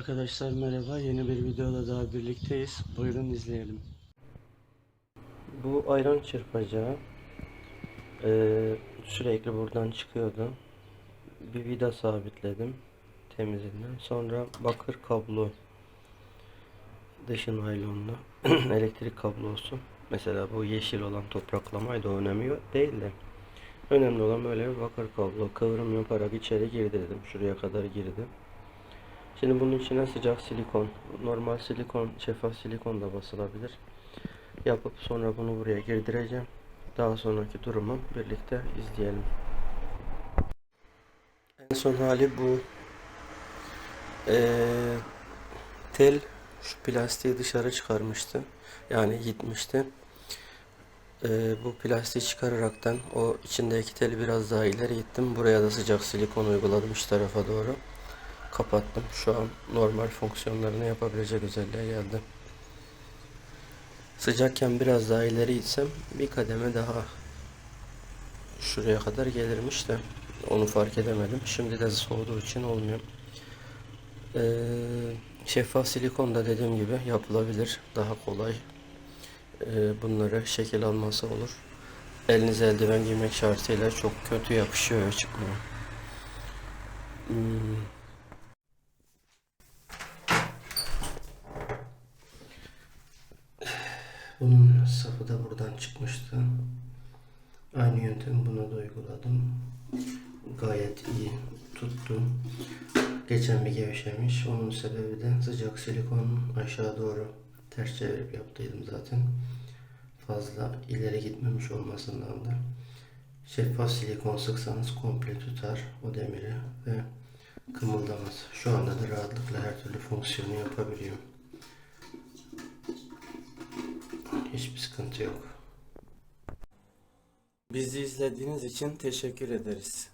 Arkadaşlar merhaba. Yeni bir videoda daha birlikteyiz. Buyurun izleyelim. Bu ayran çırpacağı eee, sürekli buradan çıkıyordu. Bir vida sabitledim temizinden. Sonra bakır kablo dışı naylonlu elektrik kablosu. Mesela bu yeşil olan topraklamaydı o önemi yok değil de. Önemli olan böyle bir bakır kablo. Kıvrım yaparak içeri girdi dedim. Şuraya kadar girdi. Şimdi bunun içine sıcak silikon, normal silikon, şeffaf silikon da basılabilir. Yapıp sonra bunu buraya girdireceğim. Daha sonraki durumu birlikte izleyelim. En son hali bu. Ee, tel şu plastiği dışarı çıkarmıştı. Yani gitmişti. Ee, bu plastiği çıkararaktan o içindeki teli biraz daha ileri gittim. Buraya da sıcak silikon uyguladım şu tarafa doğru kapattım. Şu an normal fonksiyonlarını yapabilecek özelliğe geldi. Sıcakken biraz daha ileri gitsem bir kademe daha şuraya kadar gelirmiş de onu fark edemedim. Şimdi de soğuduğu için olmuyor. Ee, şeffaf silikon da dediğim gibi yapılabilir. Daha kolay. Ee, bunlara şekil alması olur. Elinize eldiven giymek şartıyla çok kötü yapışıyor çıkmıyor. Hmm. Bunun sapı da buradan çıkmıştı. Aynı yöntemi buna da uyguladım. Gayet iyi tuttu. Geçen bir gevşemiş. Onun sebebi de sıcak silikonun aşağı doğru ters çevirip yaptıydım zaten. Fazla ileri gitmemiş olmasından da. Şeffaf silikon sıksanız komple tutar o demiri ve kımıldamaz. Şu anda da rahatlıkla her türlü fonksiyonu yapabiliyor. Hiçbir sıkıntı yok. Bizi izlediğiniz için teşekkür ederiz.